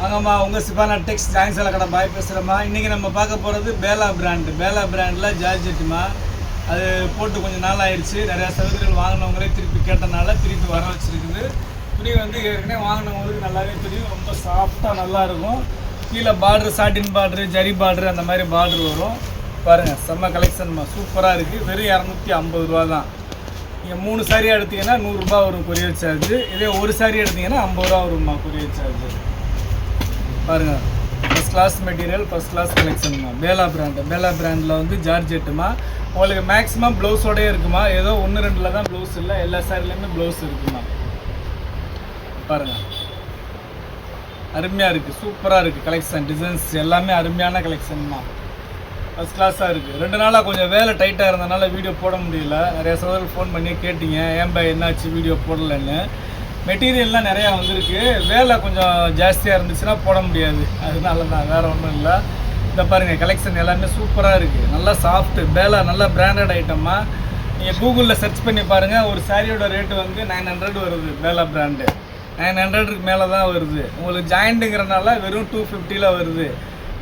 வாங்கம்மா உங்கள் சிபானா டெக்ஸ் ஜாயின்ஸில் கடை பாய் பேசுகிறேம்மா இன்றைக்கி நம்ம பார்க்க போகிறது பேலா பிராண்டு பேலா பிராண்டில் ஜார்ஜெட்டுமா. அது போட்டு கொஞ்சம் நாள் ஆயிடுச்சு. நிறையா சகோதரிகள் வாங்கினவங்களே திருப்பி கேட்டனால திருப்பி வர வச்சுருக்குது. துணி வந்து ஏற்கனவே வாங்கினவங்களுக்கு நல்லாவே தெரியும். ரொம்ப சாஃப்டாக நல்லாயிருக்கும் கீழே பார்டர் சாட்டின் பார்டரு ஜரி பார்டரு அந்த மாதிரி பார்டர் வரும். பாருங்கள் செம்ம கலெக்ஷன்மா சூப்பராக இருக்குது வெறும் இரநூத்தி ஐம்பது ரூபா தான் நீங்கள் மூணு சாரியாக எடுத்தீங்கன்னா நூறுரூபா வரும் கொரியர் சார்ஜ் இதே ஒரு சாரி எடுத்தீங்கன்னா ஐம்பது ரூபா வரும்மா கொரியர் சார்ஜ் பாருங்க. First class material first class கலெக்ஷன்மா Bela brand Bela பிராண்டில் வந்து ஜார்ஜெட்டுமா. உங்களுக்கு மேக்ஸிமம் ப்ளவுஸோடயே இருக்குமா? ஏதோ ஒன்று ரெண்டில் தான் ப்ளவுஸ் இல்லை. எல்லா சாரிலையுமே ப்ளவுஸ் இருக்குமா? பாருங்கள் அருமையாக இருக்குது சூப்பராக இருக்குது கலெக்ஷன் டிசைன்ஸ் எல்லாமே அருமையான கலெக்ஷன்மா ஃபஸ்ட் கிளாஸாக இருக்குது ரெண்டு நாளாக கொஞ்சம் வேலை டைட்டாக இருந்தனால வீடியோ போட முடியல. நிறைய சோதர்கள் ஃபோன் பண்ணி கேட்டீங்க. ஏன் பா என்னாச்சு வீடியோ போடலன்னு. மெட்டீரியல்லாம் நிறையா வந்திருக்கு. வேலை கொஞ்சம் ஜாஸ்தியாக இருந்துச்சுன்னா போட முடியாது. அதனால தான் வேறு ஒன்றும் இல்லை. இந்த பாருங்கள் கலெக்ஷன் எல்லாமே சூப்பராக இருக்குது நல்லா சாஃப்ட்டு வேலை நல்லா பிராண்டட் ஐட்டமாக நீங்கள் கூகுளில் சர்ச் பண்ணி பாருங்கள் ஒரு சாரியோட ரேட்டு வந்து நைன் ஹண்ட்ரட் வருது வேலை பிராண்டு நைன் ஹண்ட்ரடுக்கு மேலே தான் வருது. உங்களுக்கு ஜாயிண்ட்டுங்கிறனால வெறும் டூ ஃபிஃப்டியில் வருது.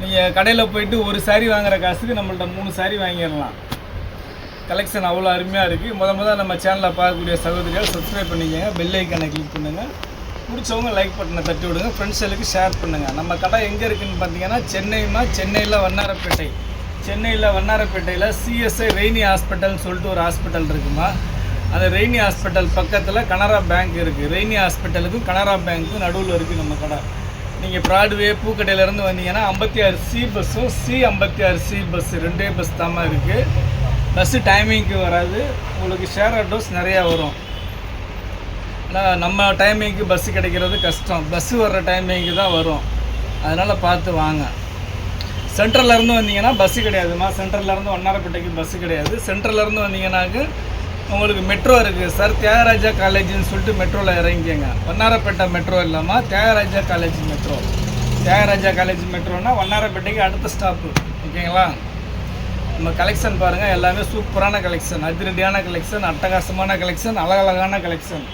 நீங்கள் கடையில் போயிட்டு ஒரு சாரி வாங்குற காசுக்கு நம்மள்ட்ட மூணு சாரி வாங்கிடலாம். கலெக்ஷன் அவ்வளோ அருமையாக இருக்குது முத முத நம்ம சேனலில் பார்க்கக்கூடிய சகோதரிகள் சப்ஸ்கிரைப் பண்ணிக்கங்க. பெல் ஐக்கானை கிளிக் பண்ணுங்கள் பிடிச்சவங்க லைக் பட்டனை தட்டி விடுங்க. ஃப்ரெண்ட்ஸுகளுக்கு ஷேர் பண்ணுங்கள் நம்ம கடை எங்கே இருக்குதுன்னு பார்த்தீங்கன்னா சென்னைமா சென்னையில் வண்ணாரப்பேட்டை. சென்னையில் வண்ணாரப்பேட்டையில் சிஎஸ்ஐ ரெய்னி ஹாஸ்பிட்டல்னு சொல்லிட்டு ஒரு ஹாஸ்பிட்டல் இருக்குமா? அந்த ரெய்னி ஹாஸ்பிட்டல் பக்கத்தில் கனரா பேங்க் இருக்குது ரெய்னி ஹாஸ்பிட்டலுக்கும் கனரா பேங்க்கும் நடுவில் இருக்குது நம்ம கடை. நீங்கள் ப்ராட்வே பூக்கடையிலேருந்து வந்தீங்கன்னா ஐம்பத்தி ஆறு சி பஸ்ஸும் சி ஐம்பத்தி ஆறு சி பஸ் ரெண்டே பஸ் தாம்மா இருக்குது பஸ்ஸு டைமிங்க்கு வராது. உங்களுக்கு ஷேர் ஆட்டோஸ் நிறையா வரும். ஆனால் நம்ம டைமிங்க்கு பஸ்ஸு கிடைக்கிறது கஷ்டம். பஸ்ஸு வர்ற டைமிங்க்கு தான் வரும். அதனால் பார்த்து வாங்க. சென்ட்ரல்லேருந்து வந்தீங்கன்னா பஸ்ஸு கிடையாதுமா? சென்ட்ரல்லேருந்து ஒன்னாரப்பேட்டைக்கு பஸ்ஸு கிடையாது. சென்ட்ரல்லேருந்து வந்தீங்கன்னாக்கு உங்களுக்கு மெட்ரோ இருக்குது சார் தியாகராஜா காலேஜ்னு சொல்லிட்டு மெட்ரோவில் இறங்கிக்கங்க. ஒன்னாரப்பேட்டை மெட்ரோ இல்லாமல் Thiyagaraya college metro Thiyagaraya college மெட்ரோனால் ஒன்னாரப்பேட்டைக்கு அடுத்த ஸ்டாப்பு ஓகேங்களா நம்ம கலெக்ஷன் பாருங்கள் எல்லாமே சூப்பரான கலெக்ஷன் அதிரடியான கலெக்ஷன் அட்டகாசமான கலெக்ஷன் அழகழகான கலெக்ஷன்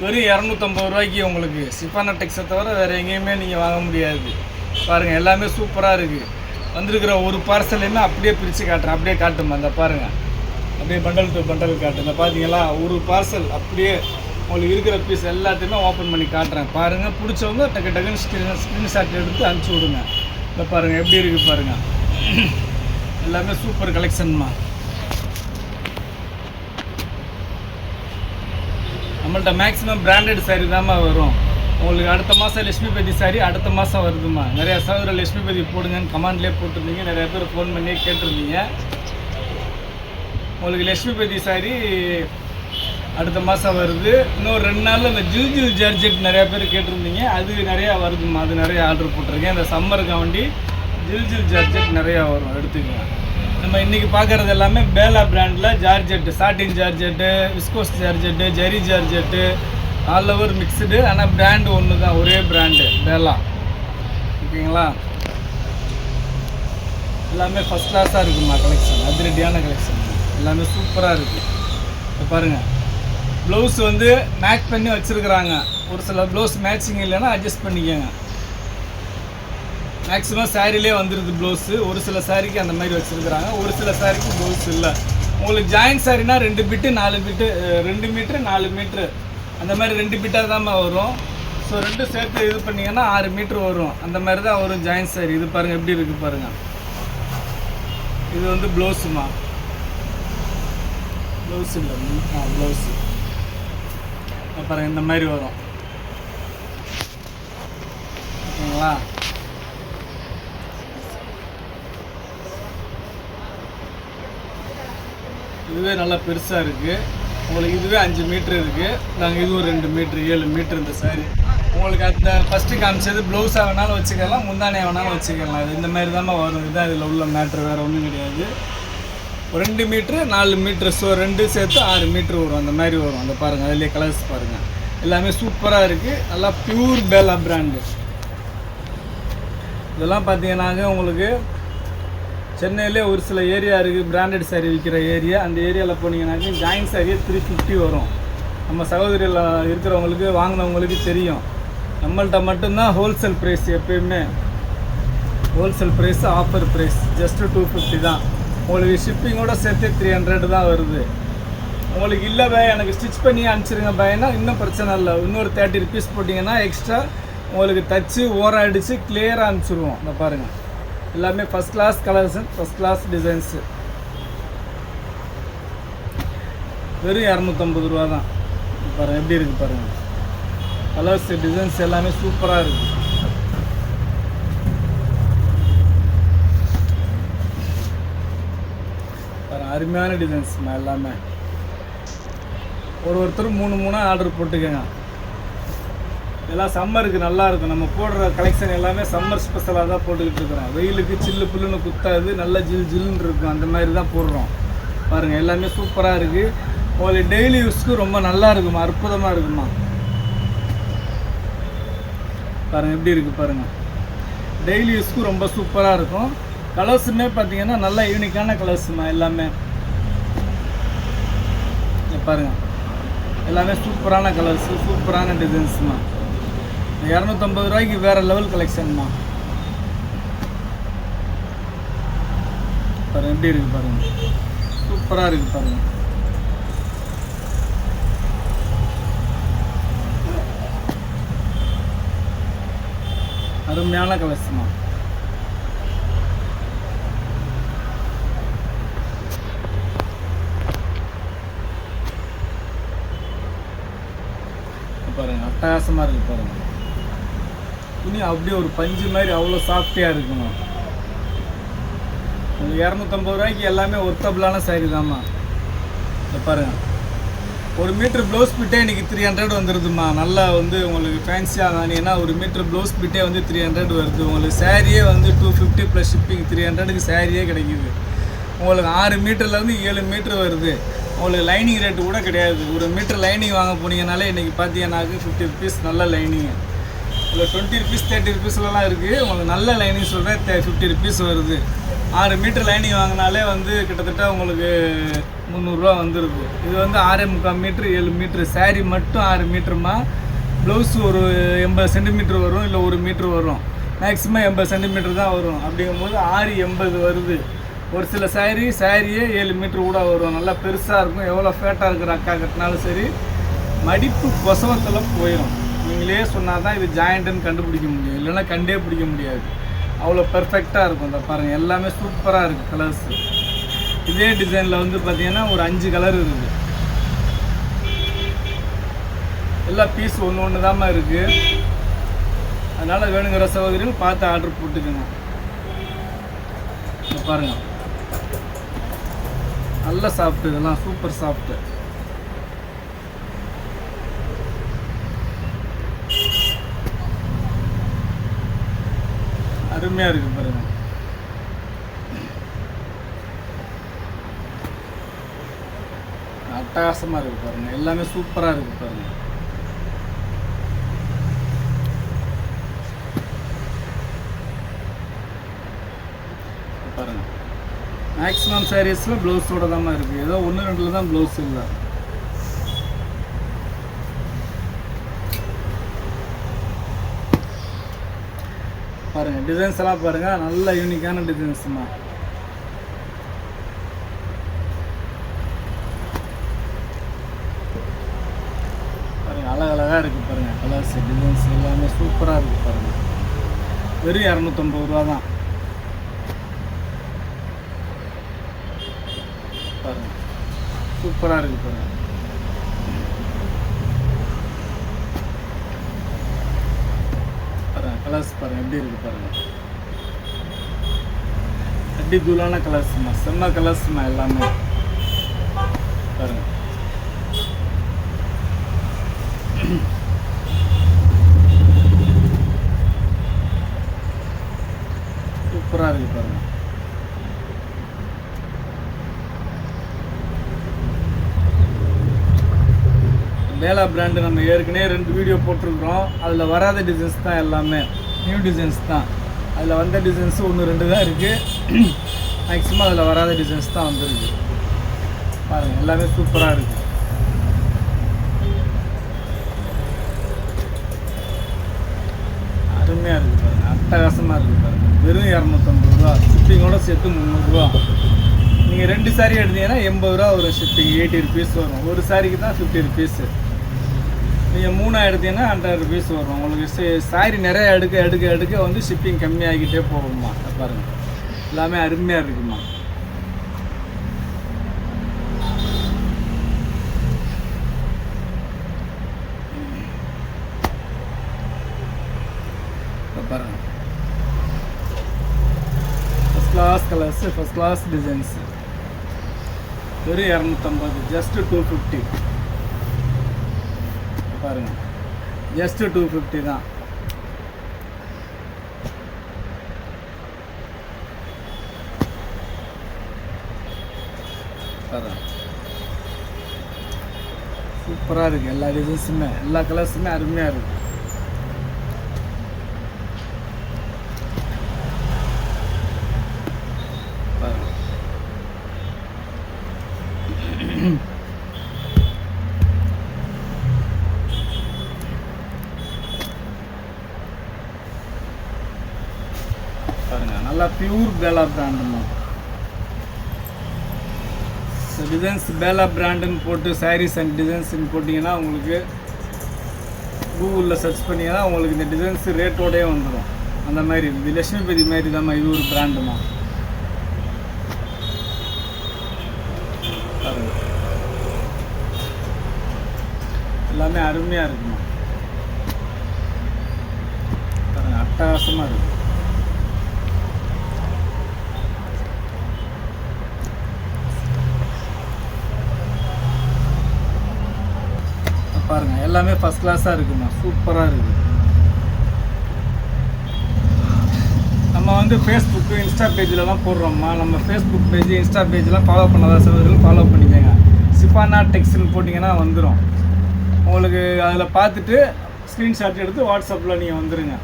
வெறும் இரநூத்தம்பது ரூபாய்க்கு உங்களுக்கு சிப்பானா டெக்ஸை தவிர வேறு எங்கேயுமே நீங்கள் வாங்க முடியாது. பாருங்கள் எல்லாமே சூப்பராக இருக்குது வந்திருக்கிற ஒரு பார்சலையுமே அப்படியே பிரித்து காட்டுறேன். அப்படியே காட்டுமா. அந்த பாருங்கள் அப்படியே பண்டல் டு பண்டல் காட்டுங்க பார்த்தீங்களா ஒரு பார்சல் அப்படியே உங்களுக்கு இருக்கிற பீஸ் எல்லாத்தையுமே ஓப்பன் பண்ணி காட்டுறேன். பாருங்கள் பிடிச்சவங்க டக்கு டக்குன்னு ஸ்க்ரீன் ஸ்க்ரீன்ஷாட் எடுத்து அனுப்பிச்சி விடுங்க. இந்த பாருங்கள் எப்படி இருக்குது பாருங்கள் எல்லாமே சூப்பர் கலெக்ஷன்மா நம்மள்ட்ட மேக்ஸிமம் பிராண்டட் சாரீ தான்மா வரும். உங்களுக்கு அடுத்த மாதம் லட்சுமிபதி சாரி அடுத்த மாதம் வருதுமா நிறையா சகோதர லட்சுமிபதி போடுங்கன்னு கமாண்ட்லேயே போட்டிருந்தீங்க. நிறையா பேர் ஃபோன் பண்ணியே கேட்டிருந்தீங்க. உங்களுக்கு லட்சுமிபதி சாரி அடுத்த மாதம் வருது. இன்னும் ரெண்டு நாளில் இந்த ஜில் ஜில் ஜார்ஜெட் நிறையா பேர் கேட்டிருந்தீங்க. அது நிறையா வருதுமா அது நிறையா ஆர்டர் போட்டிருக்கேன். இந்த சம்மருக்கு வண்டி ஜில் ஜில் ஜார்ஜெட் நிறையா வரும் எடுத்துக்கலாம் நம்ம இன்றைக்கி பார்க்குறது எல்லாமே பேலா பிராண்டில் georgette satin georgette viscose georgette ஜெரி ஜார்ஜெட்டு ஆல் ஓவர் மிக்சடு ஆனால் பிராண்டு ஒன்று தான் ஒரே பிராண்டு பேலா. ஓகேங்களா? எல்லாமே ஃபஸ்ட் கிளாஸாக இருக்குமா கலெக்ஷன் அதிரடியான கலெக்ஷன் எல்லாமே சூப்பராக இருக்குது இப்போ பாருங்கள் ப்ளவுஸ் வந்து மேட்ச் பண்ணி வச்சுருக்குறாங்க. ஒரு சில ப்ளவுஸ் மேட்சிங் இல்லைன்னா அட்ஜஸ்ட் பண்ணிக்கோங்க. மேக்ஸிமம் சாரிலே வந்துடுது ப்ளவுஸு ஒரு சில சாரிக்கு அந்த மாதிரி வச்சுருக்குறாங்க. ஒரு சில சாரிக்கு ப்ளவுஸ் இல்லை. உங்களுக்கு ஜாயின்ட் சாரினா ரெண்டு பிட்டு நாலு பிட்டு ரெண்டு மீட்ரு நாலு மீட்ரு அந்த மாதிரி ரெண்டு பிட்டாக தான் வரும். ஸோ ரெண்டும் சேர்த்து இது பண்ணிங்கன்னா ஆறு மீட்ரு வரும். அந்த மாதிரி தான் வரும் ஜாயின்ட் சாரி இது பாருங்கள் எப்படி இருக்குது பாருங்கள் இது வந்து ப்ளவுஸுமா ப்ளவுஸ் இல்லை. ஆ ப்ளவுஸு அப்புறம் இந்த மாதிரி வரும். ஓகேங்களா? இதுவே நல்லா பெருசாக இருக்குது உங்களுக்கு இதுவே அஞ்சு மீட்ரு இருக்குது நாங்கள் இதுவும் ரெண்டு மீட்ரு ஏழு மீட்ரு இந்த சாரி உங்களுக்கு அந்த ஃபஸ்ட்டு காமிச்சது ப்ளவுஸாக வேணாலும் வச்சுக்கலாம் முந்தானே வேணாலும் வச்சுக்கலாம். அது இந்த மாதிரி தான் வரும். இதுதான் இதில் உள்ள மேட்ரு வேறு ஒன்றும் கிடையாது. ரெண்டு மீட்ரு நாலு மீட்ரு ஸோ ரெண்டு சேர்த்து ஆறு மீட்ரு வரும். அந்த மாதிரி வரும். அந்த பாருங்கள் அதிலே கலர்ஸ் பாருங்கள் எல்லாமே சூப்பராக இருக்குது நல்லா ப்யூர் பேலா பிராண்டு இதெல்லாம் பார்த்தீங்கன்னாங்க உங்களுக்கு சென்னையிலே ஒரு சில ஏரியா இருக்குது பிராண்டட் சாரி விற்கிற ஏரியா. அந்த ஏரியாவில் போனீங்கன்னாக்க ஜாயின் சாரியே த்ரீ ஃபிஃப்டி வரும். நம்ம சகோதரியில் இருக்கிறவங்களுக்கு வாங்கினவங்களுக்கு தெரியும். நம்மள்ட்ட மட்டும்தான் ஹோல்சேல் ப்ரைஸ் எப்பயுமே. Wholesale price offer price just two fifty தான். உங்களுக்கு ஷிப்பிங்கோட சேர்த்து த்ரீ ஹண்ட்ரட் தான் வருது. உங்களுக்கு இல்லை பய எனக்கு ஸ்டிச் பண்ணி அனுப்பிச்சிருங்க பயனா இன்னும் பிரச்சனை இல்லை. இன்னொரு தேர்ட்டி ருபீஸ் போட்டிங்கன்னா எக்ஸ்ட்ரா உங்களுக்கு தச்சு ஓரம் அடித்து கிளியராக அனுப்பிச்சிடுவோம் இந்த பாருங்கள் எல்லாமே first class colours first class designs வெறும் இரநூத்தம்பது ரூபா தான். பாருங்கள் எப்படி இருக்குது பாருங்கள் கலர்ஸ் டிசைன்ஸ் எல்லாமே சூப்பராக இருக்குது அருமையான டிசைன்ஸ் எல்லாமே. ஒரு ஒருத்தர் மூணு மூணாக ஆர்டர் போட்டுக்கோங்க. எல்லாம் சம்மருக்கு நல்லா இருக்கும். நம்ம போடுற கலெக்ஷன் எல்லாமே சம்மர் ஸ்பெஷலாக தான் போட்டுக்கிட்டு இருக்கிறோம். வெயிலுக்கு சில்லு புல்லுன்னு குத்தாது நல்லா ஜில் ஜில்லுன்னு இருக்கும். அந்த மாதிரி தான் போடுறோம். பாருங்கள் எல்லாமே சூப்பராக இருக்குது உங்களுக்கு டெய்லி யூஸ்க்கு ரொம்ப நல்லா இருக்குமா? அற்புதமாக இருக்குமா? பாருங்கள் எப்படி இருக்குது பாருங்கள் டெய்லி யூஸ்க்கு ரொம்ப சூப்பராக இருக்கும். கலர்ஸுமே பார்த்தீங்கன்னா நல்ல யூனிக்கான கலர்ஸுமா எல்லாமே. பாருங்கள் எல்லாமே சூப்பரான கலர்ஸு சூப்பரான டிசைன்ஸுமா இரநூத்தம்பது ரூபாய்க்கு வேறு லெவல் கலெக்ஷன்மா பாருங்க எப்படி இருக்கு பாருங்க. சூப்பராக இருக்கு பாருங்க. அருமையான கலர்ஸ்மா பாருங்க அட்டகாசமாக இருக்கு பாருங்க. துணி அப்படியே ஒரு பஞ்சு மாதிரி அவ்வளோ சாஃப்டியாக இருக்குமா இரநூத்தம்பது ரூபாய்க்கு எல்லாமே ஒர்த்தபிளான சாரி தாம்மா. இதை பாருங்கள் ஒரு மீட்ரு ப்ளவுஸ் பிட்டே இன்றைக்கி த்ரீ ஹண்ட்ரட் வந்துடுதுமா நல்லா வந்து உங்களுக்கு ஃபேன்சியாக வாங்கினீங்கன்னா ஒரு மீட்ரு ப்ளவுஸ் பிட்டே வந்து த்ரீ ஹண்ட்ரட் வருது. உங்களுக்கு சாரியே வந்து two fifty plus shipping three ஹண்ட்ரடுக்கு சாரியே கிடைக்குது. உங்களுக்கு ஆறு மீட்டர்லேருந்து ஏழு மீட்ரு வருது. உங்களுக்கு லைனிங் ரேட்டு கூட கிடையாது. ஒரு மீட்ரு லைனிங் வாங்க போனீங்கனாலே இன்றைக்கி பார்த்தீங்கன்னாக்கு ஃபிஃப்டி ருபீஸ் நல்ல லைனிங் இல்லை டுவெண்ட்டி ருபீஸ் தேர்ட்டி ருபீஸ்லலாம் இருக்குது உங்களுக்கு நல்ல லைனிங் சொல்கிறேன் தே ஃபிஃப்டி ருபீஸ் வருது. ஆறு மீட்டர் லைனிங் வாங்கினாலே வந்து கிட்டத்தட்ட உங்களுக்கு முந்நூறுரூவா வந்துடுது இது வந்து ஆறே முக்கால் மீட்ரு ஏழு மீட்ரு saree மட்டும் ஆறு மீட்டருமா ப்ளவுஸ் ஒரு எண்பது சென்டிமீட்ரு வரும் இல்லை ஒரு மீட்ரு வரும். மேக்ஸிமம் எண்பது சென்டிமீட்டர் தான் வரும். அப்படிங்கும்போது ஆறு எண்பது வருது. ஒரு சில saree சாரியே ஏழு மீட்ரு கூட வரும். நல்லா பெருசாக இருக்கும். எவ்வளோ ஃபேட்டாக இருக்கிற அக்கா கட்டினாலும் சரி மடிப்பு கொசவத்தில் போயிடும் நீங்களே சொன்னால் தான் இது ஜாயிண்ட்டுன்னு கண்டுபிடிக்க முடியும். இல்லைன்னா கண்டே பிடிக்க முடியாது. அவ்வளோ பெர்ஃபெக்டாக இருக்கும் அந்த பாருங்கள் எல்லாமே சூப்பராக இருக்குது கலர்ஸ் இதே டிசைனில் வந்து பார்த்தீங்கன்னா ஒரு அஞ்சு கலர் இருக்குது. எல்லா பீஸ் ஒன்று ஒன்று தாம்மா இருக்குது அதனால் வேணுங்கிற சகோதரிகள் பார்த்து ஆர்டர் போட்டுக்கோங்க. பாருங்கள் நல்ல சாஃப்ட் இதெல்லாம் சூப்பர் சாஃப்ட்டு அருமையாக இருக்கு பாருங்க. அட்டகாசமாக இருக்கு பாருங்க. எல்லாமே சூப்பராக இருக்கு பாருங்க. பாருங்கள் மேக்ஸிமம் சாரீஸில் ப்ளவுஸோட தான் இருக்குது ஏதோ ஒன்று ரெண்டில் தான் ப்ளவுஸ் இல்லை பாருங்க டிசைன்ஸ் எல்லாம் பாருங்க. நல்ல யூனிக்கான டிசைன்ஸ் தான் பாருங்கள் அழகழகாக இருக்குது பாருங்கள் கலர்ஸ் டிசைன்ஸ் எல்லாமே சூப்பராக இருக்குது பாருங்கள் வெறும் இரநூத்தம்பது ரூபா தான். பாருங்கள் சூப்பராக இருக்குது பாருங்கள் பாருங்க கலர்ஸ் பாருங்க எப்படி இருக்கு பாருங்க. அடி தூளான கலர்ஸ்மா செம்ம கலர்ஸ்மா எல்லாமே. பாருங்க. சூப்பராக இருக்கு பாருங்க. மேலா பிராண்டு நம்ம ஏற்கனவே ரெண்டு வீடியோ போட்டிருக்கிறோம். அதில் வராத டிசைன்ஸ் தான் எல்லாமே. நியூ டிசைன்ஸ் தான். அதில் வந்த டிசைன்ஸ் ஒன்று ரெண்டு தான் இருக்குது மேக்ஸிமம் அதில் வராத டிசைன்ஸ் தான் வந்துருக்கு. பாருங்கள் எல்லாமே சூப்பராக இருக்குது அருமையாக இருக்குது சார் அட்டகாசமாக இருக்குது பாருங்கள் வெறும் இரநூத்தம்பது ரூபா. ஷிப்பிங்கோட சேர்த்து முந்நூறுரூவா நீங்கள் ரெண்டு சாரி எடுத்தீங்கன்னா எண்பது ரூபா ஒரு ஷிப்பிங் எயிட்டி ருபீஸ் வரும். ஒரு சாரிக்கு தான் ஃபிஃப்டி ருபீஸு நீங்கள் மூணாக எடுத்தீங்கன்னா ஹண்ட்ரட் ருபீஸ் வரும். உங்களுக்கு சாரி நிறைய எடுக்க எடுக்க எடுக்க வந்து ஷிப்பிங் கம்மியாகிக்கிட்டே போகும்மா. பாருங்கள் பாருங்க. எல்லாமே அருமையாக இருக்குமா இதை பாருங்க. First class colours first class designs வெறும் இரநூத்தம்பது ஜஸ்ட்டு டூ ஃபிஃப்டி பாருங்க. ஜஸ்ட்டு டூ ஃபிஃப்டி தான். சூப்பராக இருக்குது எல்லா டிசைன்ஸுமே எல்லா கலர்ஸுமே அருமையாக இருக்குது பாருங்க. நல்லா பியூர் பேலா பிராண்டுமா டிசைன்ஸ் பேலா பிராண்டுன்னு போட்டு சாரீஸ் அண்ட் டிசைன்ஸ்னு போட்டிங்கன்னா உங்களுக்கு கூகுளில் சர்ச் பண்ணிங்கன்னா உங்களுக்கு இந்த டிசைன்ஸ் ரேட்டோடயே வந்துடும் அந்த மாதிரி இது லட்சுமிபதி மாதிரி தான் இது ஒரு பிராண்டுமா எல்லாமே அருமையாக இருக்குமா. பாருங்க அட்டகாசமாக இருக்கும் பாருங்க எல்லாமே ஃபர்ஸ்ட் கிளாஸாக இருக்குமா? சூப்பராக இருக்குது நம்ம வந்து ஃபேஸ்புக்கு இன்ஸ்டா பேஜிலலாம் போடுறோம்மா. நம்ம ஃபேஸ்புக் பேஜ் இன்ஸ்டா பேஜ்லாம் ஃபாலோ பண்ணாத சகோதரர்கள் ஃபாலோ பண்ணிக்கோங்க. சிஃபானா டெக்ஸ்ட்னு போட்டிங்கன்னா வந்துடும் உங்களுக்கு அதில் பார்த்துட்டு ஸ்க்ரீன்ஷாட் எடுத்து வாட்ஸ்அப்பில் நீங்கள் வந்துடுங்க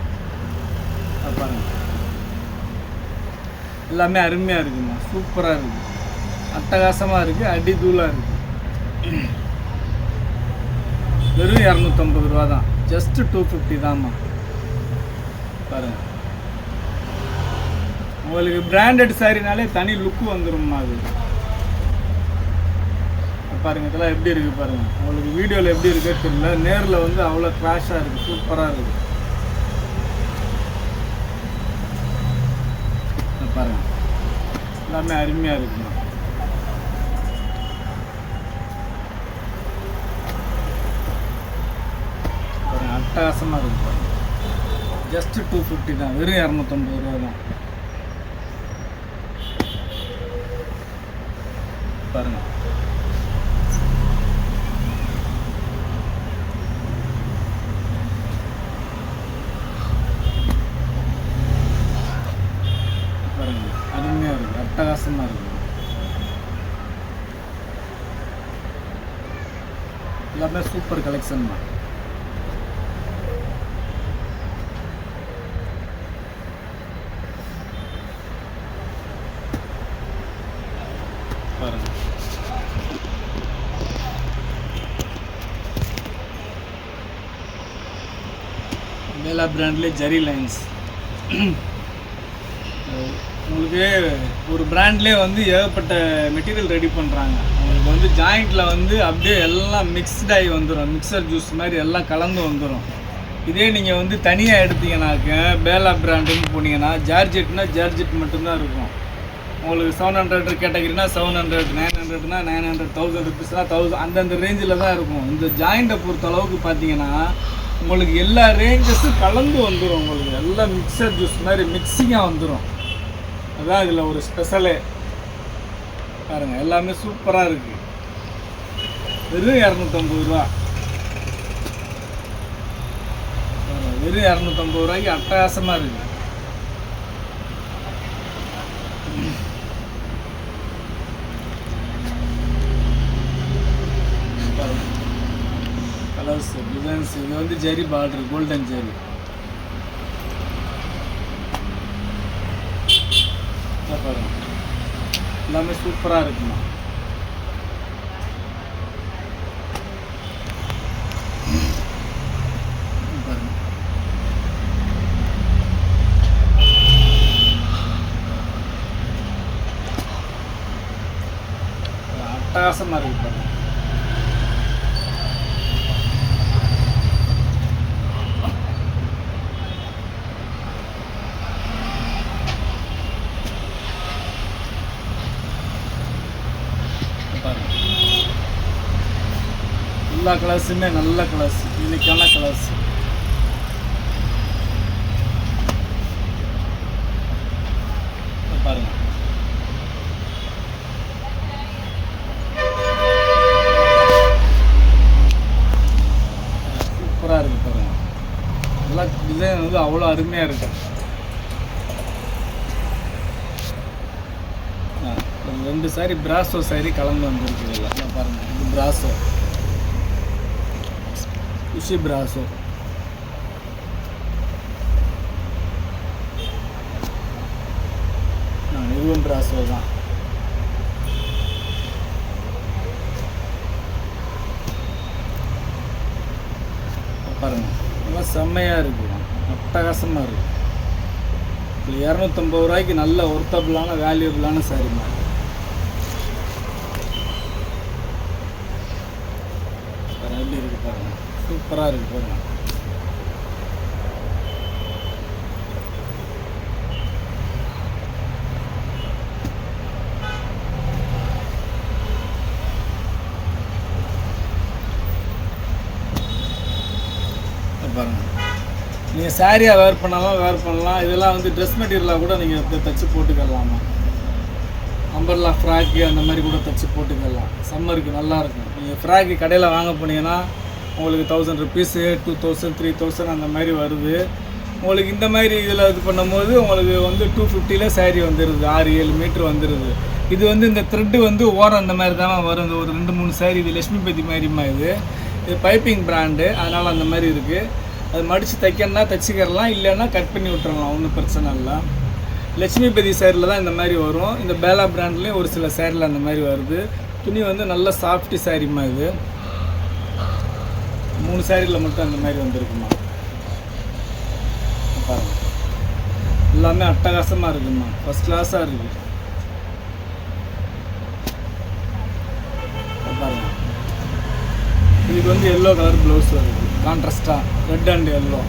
அது பாருங்க. எல்லாமே அருமையாக இருக்குமா? சூப்பராக இருக்குது அட்டகாசமாக இருக்குது அடி தூளாக இருக்குது வெறும் இரநூத்தம்பது ரூபா தான். ஜஸ்ட்டு டூ ஃபிஃப்டி தான்மா. பாருங்க. உங்களுக்கு பிராண்டட் சாரினாலே தனி லுக்கு வந்துரும்மா அது. பாருங்க இதெல்லாம் எப்படி இருக்கு பாருங்க. உங்களுக்கு வீடியோவில் எப்படி இருக்கே தெரியல. நேரில் வந்து அவ்வளோ க்ராஷாக இருக்குது சூப்பராக இருக்குது பாருங்கள் பாருங்க. எல்லாமே அருமையாக இருக்குமா பாருங்க அட்டகாசமாக இருக்கும். ஜஸ்ட் டூ ஃபிஃப்டி தான். வெறும் இரநூத்தொம்பது ரூபா தான். பாருங்க. பாருங்க. அருமையாக இருக்கு அட்டகாசமாக இருக்கு எல்லாமே சூப்பர் கலெக்ஷன் தான். பாருங்க. மேலா பிராண்ட்லேயே ஜெரி லைன்ஸ் உங்களுக்கு ஒரு பிராண்ட்லேயே வந்து ஏகப்பட்ட மெட்டீரியல் ரெடி பண்ணுறாங்க உங்களுக்கு வந்து ஜாயிண்ட்டில் வந்து அப்படியே எல்லாம் மிக்ஸ்டாகி வந்துடும் மிக்சர் ஜூஸ் மாதிரி எல்லாம் கலந்து வந்துடும் இதே நீங்கள் வந்து தனியாக எடுத்தீங்கன்னாக்க பேலா பிராண்டுன்னு போனீங்கன்னா ஜார்ஜெட்னா ஜார்ஜெட் மட்டும்தான் இருக்கும். உங்களுக்கு செவன் ஹண்ட்ரட் கேட்டகிரினா செவன் ஹண்ட்ரட் நைன் ஹண்ட்ரட்னா நைன் ஹண்ட்ரட் தௌசண்ட் ருபீஸ்னா தௌசண்ட் அந்தந்த ரேஞ்சில் தான் இருக்கும். இந்த ஜாயிண்ட்டை பொறுத்த அளவுக்கு பார்த்தீங்கன்னா உங்களுக்கு எல்லா ரேஞ்சஸும் கலந்து வந்துடும் உங்களுக்கு. எல்லாம் மிக்சர் ஜூஸ் மாதிரி மிக்சிங்காக வந்துடும் அதான் இதில் ஒரு ஸ்பெஷலே பாருங்கள் எல்லாமே சூப்பராக இருக்குது வெறும் இரநூத்தம்பது ரூபா. வெறும் இரநூத்தம்பது ரூபாய்க்கு அட்டகாசமாக இருக்குது பீஸ் இது வந்து ஜெரி பார்டர் கோல்டன் ஜெரி பாருங்க எல்லாமே சூப்பராக இருக்குமா? அட்டகாசமாக இருக்குது பாருங்க. எல்லா கலர்ஸுமே நல்ல கலர்ஸ் இன்னைக்கான கலர்ஸ் பாருங்க. சூப்பராக இருக்கு பாருங்க. நல்லா டிசைன் வந்து அவ்வளோ அருமையாக இருக்குது ஆ, ஒரு ரெண்டு சாரி பிராசோ சாரி கலந்து வந்திருக்கு இதில். இங்க பாருங்க இது பிராசோ உஷி பிராசோ ஆ, இதுவும் பிராசோ தான். பாருங்க நல்லா செம்மையாக இருக்கும் அட்டகாசமாக இருக்கும் இரநூத்தம்பது ரூபாய்க்கு நல்ல ஒர்த்தபிளான வேல்யூபிளான சாரிமா பாருங்க எப்படி இருக்கு பாருங்க சூப்பராக இருக்கு பாருங்க. இங்க பாருங்க. நீங்கள் சாரியாக வேர் பண்ணாலும் வேர் பண்ணலாம். இதெல்லாம் வந்து ட்ரெஸ் மெட்டீரியலாக கூட நீங்கள் தைச்சு போட்டுக்கலாமா? அம்பர்லா ஃப்ராக்கு அந்த மாதிரி கூட தைச்சு போட்டுக்கலாம். சம்மருக்கு நல்லா இருக்கும். நீங்கள் ஃப்ராக்கு கடையில் வாங்க போனீங்கன்னா உங்களுக்கு thousand rupees two thousand three thousand அந்த மாதிரி வருது. உங்களுக்கு இந்த மாதிரி இதில் இது பண்ணும்போது உங்களுக்கு வந்து டூ ஃபிஃப்டியில் சேரீ வந்துடுது ஆறு ஏழு மீட்ரு வந்துடுது இது வந்து இந்த த்ரெட்டு வந்து ஓரம் அந்த மாதிரி தான் வரும். இந்த ஒரு ரெண்டு மூணு சேரீ இது லட்சுமி பதி மாதிரிமா இது. இது பைப்பிங் பிராண்டு அதனால் அந்த மாதிரி இருக்குது அது மடித்து தைக்கணும்னா தைச்சிக்கிறலாம் இல்லைன்னா கட் பண்ணி விட்டுறலாம் ஒன்றும் பிரச்சனை இல்லை. லட்சுமிபதி சேரில் தான் இந்த மாதிரி வரும். இந்த பேலா பிராண்ட்லேயும் ஒரு சில சேரில் அந்த மாதிரி வருது. துணி வந்து நல்ல சாஃப்டி சாரிம்மா இது. மூணு சாரியில் மட்டும் அந்த மாதிரி வந்திருக்குமா? பாருங்க. எல்லாமே அட்டகாசமாக இருக்குமா? ஃபஸ்ட் கிளாஸாக இருக்குது பாருங்க. இதுக்கு வந்து எல்லோ கலர் ப்ளவுஸ் வருது கான்ட்ராஸ்டாக ரெட் அண்ட் எல்லோ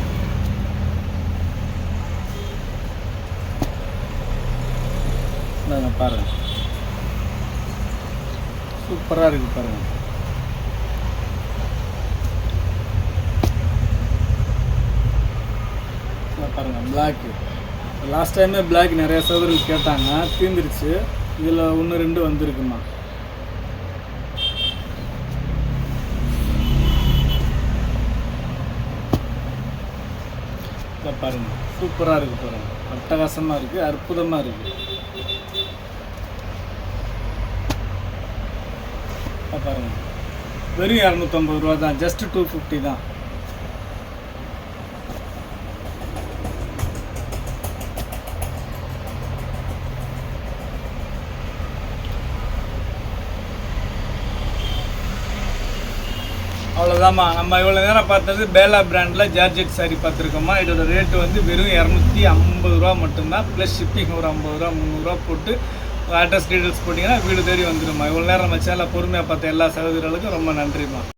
இந்தாங்க பாருங்க. சூப்பராக இருக்குது பாருங்கள் பாருங்கள் பிளாக் லாஸ்ட் டைமே பிளாக் நிறைய சகோதரர்கள் கேட்டாங்க தீர்ந்துருச்சு இதில் ஒன்று ரெண்டு வந்திருக்குமா? பாருங்க சூப்பராக இருக்கு பாருங்க. அட்டகாசமாக இருக்கு அற்புதமாக இருக்கு. பாருங்க. வெறும் இரநூத்தம்பது ரூபா தான் ஜஸ்ட் டூ ஃபிஃப்டி தான். அதாம்மா நம்ம இவ்வளோ நேரம் பார்த்தது பேலா பிராண்டில் ஜார்ஜெட் சாரி பார்த்துருக்கோமா இதோட ரேட்டு வந்து வெறும் இரநூத்தி ஐம்பது ரூபா மட்டும்தான். ப்ளஸ் ஷிப்பிங் ஒரு ஐம்பது ரூபா முந்நூறுரூவா போட்டு அட்ரஸ் டீட்டெயில்ஸ் போட்டிங்கன்னா வீடு தேடி வந்துடுமா இவ்வளோ நேரம் நம்ம சேனலை பொறுமையாக பார்த்த எல்லா சகோதரர்களுக்கும் ரொம்ப நன்றிம்மா.